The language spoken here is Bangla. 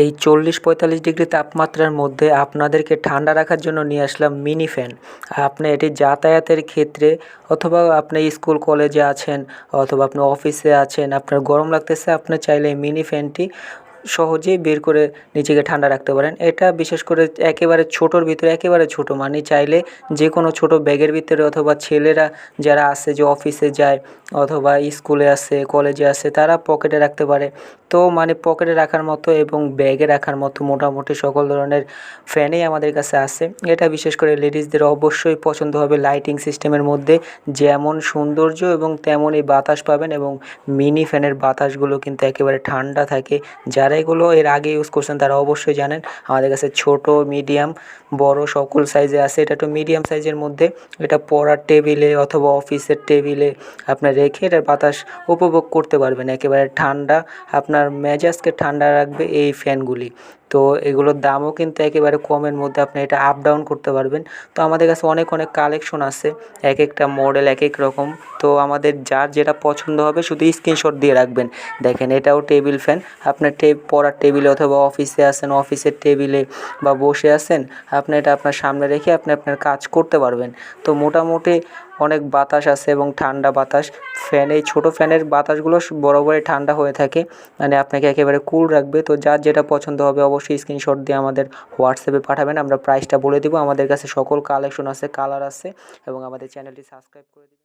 এই চল্লিশ পঁয়তাল্লিশ ডিগ্রি তাপমাত্রার মধ্যে আপনাদেরকে ঠান্ডা রাখার জন্য নিয়ে আসলাম মিনি ফ্যান। আপনি এটি যাতায়াতের ক্ষেত্রে অথবা আপনি স্কুল, কলেজে আছেন অথবা আপনি অফিসে আছেন, আপনার গরম লাগতেছে, আপনি চাইলে এই মিনি ফ্যানটি সহজেই বের করে নিজেকে ঠান্ডা রাখতে পারেন। এটা বিশেষ করে একেবারে ছোটোর ভিতরে, একেবারে ছোটো মানে চাইলে যে কোনো ছোটো ব্যাগের ভিতরে অথবা ছেলেরা যারা আছে যে অফিসে যায় অথবা স্কুলে আছে, কলেজে আছে, তারা পকেটে রাখতে পারে। তো মানে পকেটে রাখার মতো এবং ব্যাগে রাখার মতো মোটামুটি সকল ধরনের ফ্যানই আমাদের কাছে আছে। এটা বিশেষ করে লেডিসদের অবশ্যই পছন্দ হবে লাইটিং সিস্টেমের মধ্যে। যেমন সৌন্দর্য এবং তেমনই বাতাস পাবেন এবং মিনি ফ্যানের বাতাসগুলো কিন্তু একেবারে ঠান্ডা থাকে। যারা এগুলো এর আগে ইউজ করছেন তারা অবশ্যই জানেন। আমাদের কাছে ছোট মিডিয়াম বড় সকল সাইজে আছে। এটা একটু মিডিয়াম সাইজের মধ্যে, এটা পড়ার টেবিলে অথবা অফিসের টেবিলে আপনার রেখে এটার বাতাস উপভোগ করতে পারবেন। একেবারে ঠান্ডা, আপনার মেজাজকে ঠান্ডা রাখবে এই ফ্যানগুলি তো এগুলোর দামও কিন্তু একেবারে কমের মধ্যে আপনি এটা আপ ডাউন করতে পারবেন। তো আমাদের কাছে অনেক অনেক কালেকশন আছে এক একটা মডেল এক এক রকম। তো আমাদের যার যেটা পছন্দ হবে শুধু স্ক্রিনশট দিয়ে রাখবেন। দেখেন, এটাও টেবিল ফ্যান আপনার টে, পড়ার টেবিলে অথবা অফিসে আছেন অফিসের টেবিলে বা বসে আছেন, আপনি এটা আপনার সামনে রেখে আপনি আপনার কাজ করতে পারবেন। তো মোটামুটি অনেক বাতাস আছে এবং ঠান্ডা বাতাস। ফ্যান, এই ছোটো ফ্যানের বাতাসগুলো বরাবরই ঠান্ডা হয়ে থাকে। মানে আপনাকে একেবারে কুল রাখবে। তো যার যেটা পছন্দ হবে অবশ্যই স্ক্রিনশট দিয়ে আমাদের হোয়াটসঅ্যাপে পাঠাবেন। আমরা প্রাইসটা বলে দেবো। আমাদের কাছে সকল কালেকশন আছে কালার আছে এবং আমাদের চ্যানেলটি সাবস্ক্রাইব করে দিবেন।